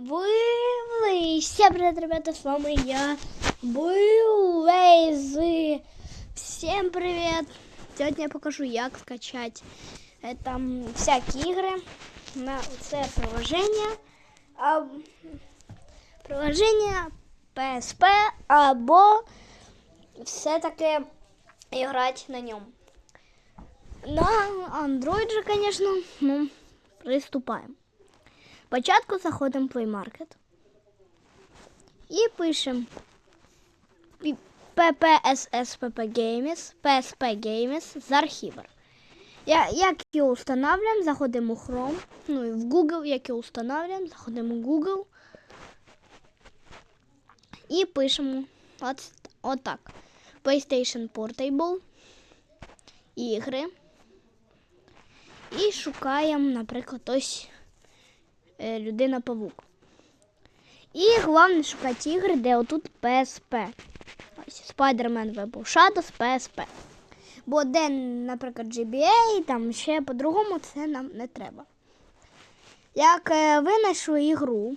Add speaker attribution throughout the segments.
Speaker 1: Были. Всем привет, ребята, с вами я, Был Лейзи. Всем привет. Сегодня я покажу, як скачать е, там всякі ігри на це приложення. А, приложення PSP або все-таки грати на ньому. На Android же, конечно, ну, приступаємо. Спочатку заходимо в Play Market і пишемо PPSSPP Games, PSP Games з архівер. Я, як його встановлюємо, заходимо в Chrome, ну і в Google, як його встановлюємо, заходимо в Google і пишемо от, отак. PlayStation Portable, ігри. І шукаємо, наприклад, ось людина павук. І головне шукати ігри, де отут PSP. Ось Web of Shadows PSP. Бо де, наприклад, GBA, там ще по-другому це нам не треба. Як е, ви знайшли ігру,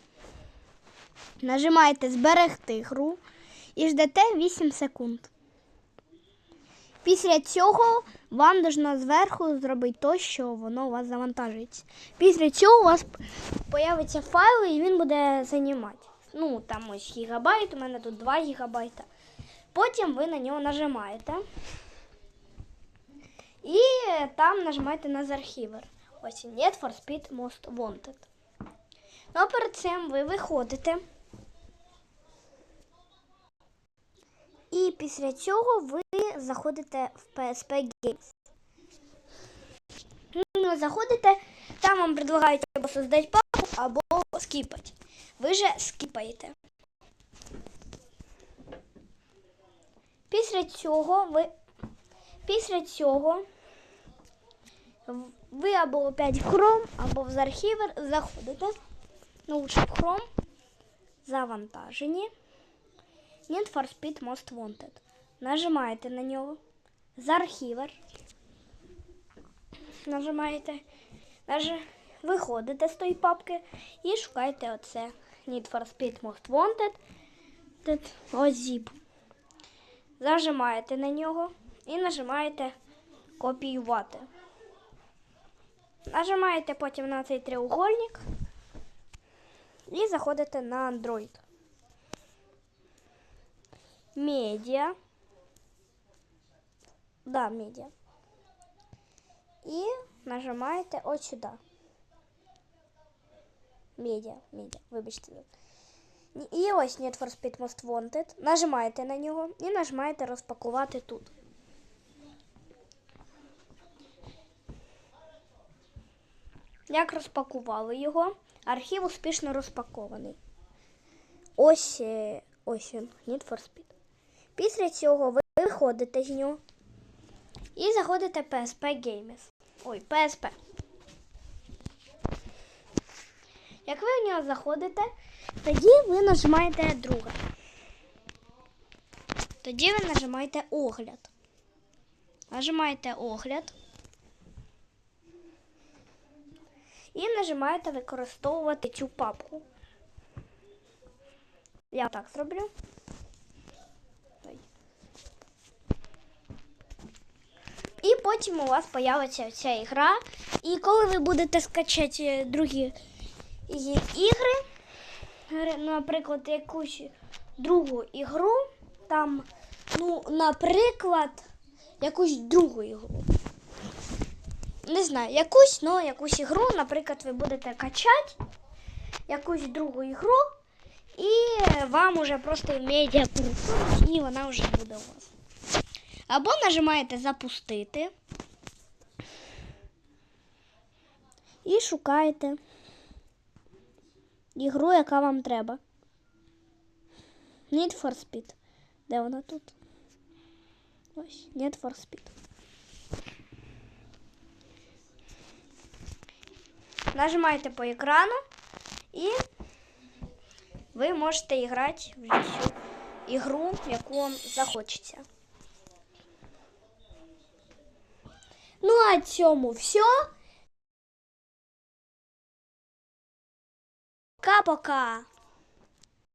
Speaker 1: нажимаєте Зберегти гру і ждете 8 секунд. Після цього вам должно зверху зробити то, що воно у вас завантажується. Після цього у вас появиться файл і він буде займати. Ну, там ось гігабайт, у мене тут 2 гігабайта. Потім ви на нього нажимаєте. І там нажимаєте на архівер. Ось Need for Speed Most Wanted. Ну, а перед цим ви виходите. І після цього ви заходите в PSP Games. Ну, заходите, там вам предлагають або создати папку, або скіпати. Ви же скіпаєте. Після цього ви після цього ви або опять в Chrome, або в архівер заходите. Ну, лучше в Chrome. Завантажені. Need for Speed Most Wanted. Нажимаєте на нього. З архівер. Нажимаєте. Наж... Виходите з тої папки і шукаєте оце. Need for Speed Most Wanted. Ось zip. Зажимаєте на нього і нажимаєте копіювати. Нажимаєте потім на цей треугольник і заходите на Android. Медіа. Да, медіа. І нажимаєте ось сюди. Медіа, медіа, вибачте. І ось Need for Speed Most Wanted. Нажимаєте на нього і нажимаєте розпакувати тут. Як розпакували його, архів успішно розпакований. Ось, е, ось він, Need for Speed. Після цього ви виходите з нього і заходите в PSP Games. Ой, PSP. Як ви в нього заходите, тоді ви нажимаєте друге. Тоді ви нажимаєте огляд. Нажимаєте огляд. І нажимаєте використовувати цю папку. Я так зроблю. Ой. І потім у вас появиться ця ігра. І коли ви будете скачати другі ігри, наприклад, якусь другу ігру, там, ну, наприклад, якусь другу ігру. Не знаю, якусь, ну, якусь ігру, наприклад, ви будете качати якусь другу ігру, і вам уже просто в медіа і вона вже буде у вас. Або нажимаєте запустити і шукаєте ігру, яка вам треба. Need for Speed. Де вона тут? Ось, Need for Speed. Нажимаєте по екрану і ви можете грати в цю ігру, яку вам захочеться. Ну, а цьому все. Пока-пока!